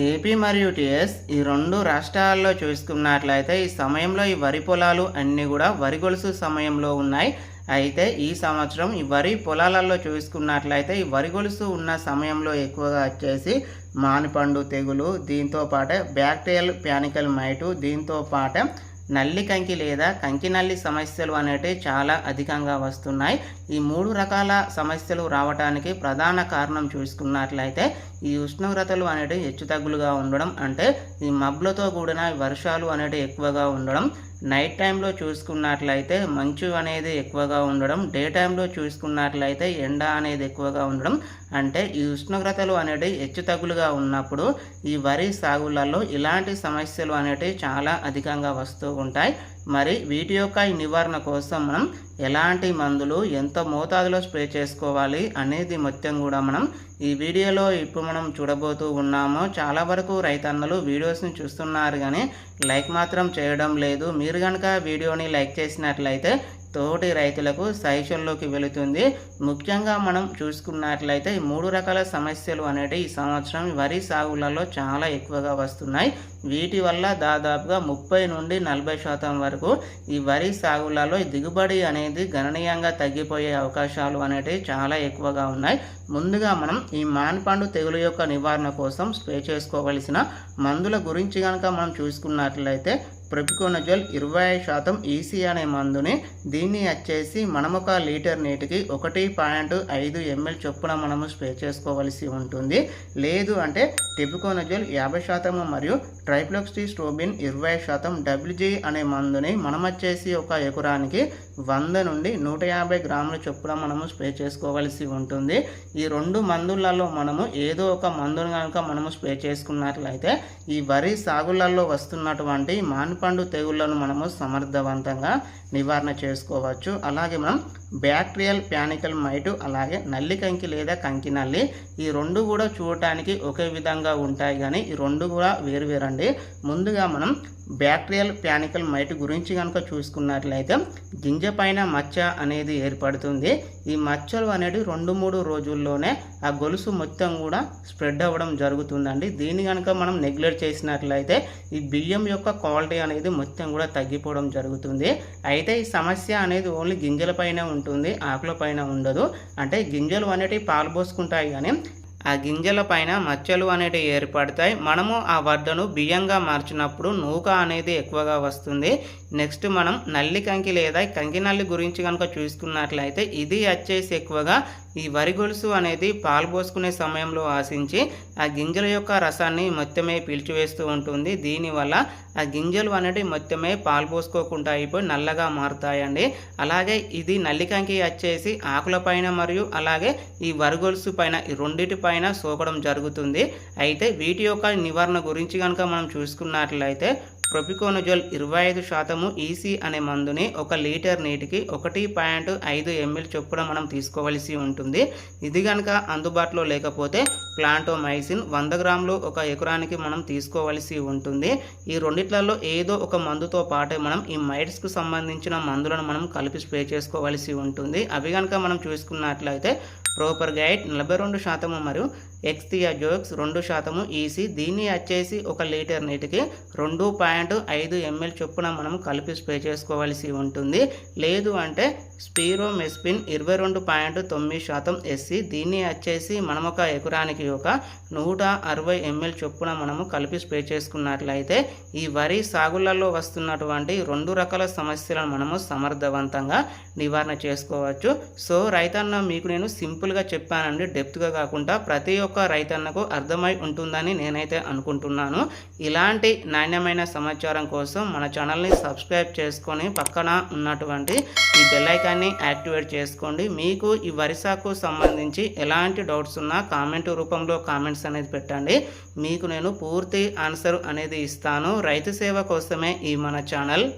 AP మరియు TS ఈ రెండు రాష్ట్రాల్లో చూసుకున్నట్లయితే ఈ సమయంలో ఈ వరి పొలాలు అన్నీ కూడా వరి గొలుసు సమయంలో ఉన్నాయి. అయితే ఈ సంవత్సరం ఈ వరి పొలాలలో చూసుకున్నట్లయితే ఈ వరి గొలుసు ఉన్న సమయంలో ఎక్కువగా వచ్చేసి మానిపండు తెగులు దీంతో పాటే బ్యాక్టీరియల్ ప్యానికల్ మైటు దీంతో పాటే నల్లి కంకి లేదా కంకి నల్లి సమస్యలు అనేటివి చాలా అధికంగా వస్తున్నాయి. ఈ మూడు రకాల సమస్యలు రావడానికి ప్రధాన కారణం చూసుకున్నట్లయితే ఈ ఉష్ణోగ్రతలు అనేటివి హెచ్చుతగ్గులుగా ఉండడం అంటే ఈ మబ్బులతో కూడిన వర్షాలు అనేటివి ఎక్కువగా ఉండడం నైట్ టైంలో చూసుకున్నట్లయితే మంచు అనేది ఎక్కువగా ఉండడం డే టైంలో చూసుకున్నట్లయితే ఎండ అనేది ఎక్కువగా ఉండడం అంటే ఈ ఉష్ణోగ్రతలు అనేటివి హెచ్చుతగ్గులుగా ఉన్నప్పుడు ఈ వరి సాగులలో ఇలాంటి సమస్యలు అనేటివి చాలా అధికంగా వస్తూ ఉంటాయి. మరి వీటి యొక్క ఈ నివారణ కోసం మనం ఎలాంటి మందులు ఎంత మోతాదులో స్ప్రే చేసుకోవాలి అనేది మొత్తం కూడా మనం ఈ వీడియోలో ఇప్పుడు మనం చూడబోతూ ఉన్నాము. చాలా వరకు రైతన్నలు వీడియోస్ని చూస్తున్నారు కానీ లైక్ మాత్రం చేయడం లేదు. మీరు కనుక వీడియోని లైక్ చేసినట్లయితే తోటి రైతులకు సజెషన్లోకి వెళుతుంది. ముఖ్యంగా మనం చూసుకున్నట్లయితే ఈ మూడు రకాల సమస్యలు అనేవి ఈ సంవత్సరం వరి సాగులలో చాలా ఎక్కువగా వస్తున్నాయి. వీటి వల్ల దాదాపుగా ముప్పై నుండి నలభై శాతం వరకు ఈ వరి సాగులలో దిగుబడి అనేది గణనీయంగా తగ్గిపోయే అవకాశాలు అనేటివి చాలా ఎక్కువగా ఉన్నాయి. ముందుగా మనం ఈ మాన్పండు తెగులు యొక్క నివారణ కోసం స్ప్రే చేసుకోవలసిన మందుల గురించి కనుక మనం చూసుకున్నట్లయితే ప్రొపికోనజల్ ఇరవై శాతం ఈసీ అనే మందుని దీన్ని వచ్చేసి మనం ఒక లీటర్ నీటికి ఒకటి పాయింట్ ఐదు ఎంఎల్ చొప్పున మనము స్ప్రే చేసుకోవలసి ఉంటుంది. లేదు అంటే టెపికోనజల్ యాభై శాతము మరియు ట్రైప్లొక్స్టీ స్టోబిన్ ఇరవై శాతం డబ్ల్యూజీ అనే మందుని మనం వచ్చేసి ఒక ఎకరానికి వంద నుండి నూట యాభై గ్రాముల చొప్పున మనము స్ప్రే చేసుకోవలసి ఉంటుంది. ఈ రెండు మందులలో మనము ఏదో ఒక మందును కనుక మనము స్ప్రే చేసుకున్నట్లయితే ఈ వరి సాగులలో వస్తున్నటువంటి పండు తెగుళ్ళను మనము సమర్థవంతంగా నివారణ చేసుకోవచ్చు. అలాగే మనం బ్యాక్టీరియల్ ప్యానికల్ మైటు అలాగే నల్లి కంకి లేదా కంకి నల్లి ఈ రెండు కూడా చూడటానికి ఒకే విధంగా ఉంటాయి. కానీ ఈ రెండు కూడా వేరువేరండి ముందుగా మనం బ్యాక్టీరియల్ ప్యానికల్ మైట్ గురించి కనుక చూసుకున్నట్లయితే గింజ పైన మచ్చ అనేది ఏర్పడుతుంది. ఈ మచ్చలు అనేది రెండు మూడు రోజుల్లోనే ఆ గొలుసు మొత్తం కూడా స్ప్రెడ్ అవ్వడం జరుగుతుందండి. దీన్ని కనుక మనం నెగ్లెక్ట్ చేసినట్లయితే ఈ బియ్యం యొక్క క్వాలిటీ అనేది అనేది మొత్తం కూడా తగ్గిపోవడం జరుగుతుంది. అయితే ఈ సమస్య అనేది ఓన్లీ గింజల పైన ఉంటుంది ఆకుల పైన ఉండదు. అంటే గింజలు అనేటివి పాలు పోసుకుంటాయి కానీ ఆ గింజల పైన మచ్చలు అనేటివి ఏర్పడతాయి. మనము ఆ వడ్డను బియ్యంగా మార్చినప్పుడు నూక అనేది ఎక్కువగా వస్తుంది. నెక్స్ట్ మనం నల్లి కంకి లేదా కంకి నల్లి గురించి కనుక చూసుకున్నట్లయితే ఇది వచ్చేసి ఎక్కువగా ఈ వరి గొలుసు అనేది పాలు పోసుకునే సమయంలో ఆశించి ఆ గింజల యొక్క రసాన్ని మొత్తమే పీల్చివేస్తూ ఉంటుంది. దీనివల్ల ఆ గింజలు అనేటివి మొత్తమే పాలు పోసుకోకుండా అయిపోయి నల్లగా మారుతాయండి. అలాగే ఇది నల్లికంకి వచ్చేసి ఆకుల పైన మరియు అలాగే ఈ వరి గొలుసు పైన ఈ రెండింటి పైన సోకడం జరుగుతుంది. అయితే వీటి యొక్క నివారణ గురించి కనుక మనం చూసుకున్నట్లయితే ప్రొపికోనజోల్ ఇరవై ఐదు శాతము ఈసీ అనే మందుని ఒక లీటర్ నీటికి ఒకటి పాయింట్ ఐదు ఎంఎల్ చొప్పున మనం తీసుకోవలసి ఉంటుంది. ఇది కనుక అందుబాటులో లేకపోతే ప్లాంటోమైసిన్ వంద గ్రాములు ఒక ఎకరానికి మనం తీసుకోవలసి ఉంటుంది. ఈ రెండిట్లలో ఏదో ఒక మందుతో పాటే మనం ఈ మైట్స్కు సంబంధించిన మందులను మనం కలిపి స్ప్రే చేసుకోవలసి ఉంటుంది. అవి కనుక మనం చూసుకున్నట్లయితే ప్రోపర్ గైడ్ నలభై రెండు శాతము మరియు ఎక్స్తియా జోక్స్ రెండు శాతము ఈసీ దీన్ని వచ్చేసి ఒక లీటర్ నీటికి రెండు పాయింట్ ఐదు ఎంఎల్ చొప్పున మనం కలిపి స్ప్రే చేసుకోవాల్సి ఉంటుంది. లేదు అంటే స్పీరో మెస్పిన్ ఇరవై రెండు పాయింట్ తొమ్మిది శాతం ఎస్సి దీన్ని వచ్చేసి మనం ఒక ఎకరానికి ఒక నూట అరవై ఎంఎల్ చొప్పున మనము కలిపి స్ప్రే చేసుకున్నట్లయితే ఈ వరి సాగులలో వస్తున్నటువంటి రెండు రకాల సమస్యలను మనము సమర్థవంతంగా నివారణ చేసుకోవచ్చు. సో రైతన్న మీకు నేను సింపుల్గా చెప్పానండి. డెప్త్గా కాకుండా ప్రతి ఒక్క రైతన్నకు అర్థమై ఉంటుందని నేనైతే అనుకుంటున్నాను. ఇలాంటి నాణ్యమైన సమాచారం కోసం మన ఛానల్ని సబ్స్క్రైబ్ చేసుకొని పక్కన ఉన్నటువంటి ఈ బెల్లైకాన్ని యాక్టివేట్ చేసుకోండి. మీకు ఈ వరిసాకు సంబంధించి ఎలాంటి డౌట్స్ ఉన్నా కామెంట్ రూపంలో కామెంట్స్ అనేది పెట్టండి. మీకు నేను పూర్తి ఆన్సర్ అనేది ఇస్తాను. రైతు సేవ కోసమే ఈ మన ఛానల్.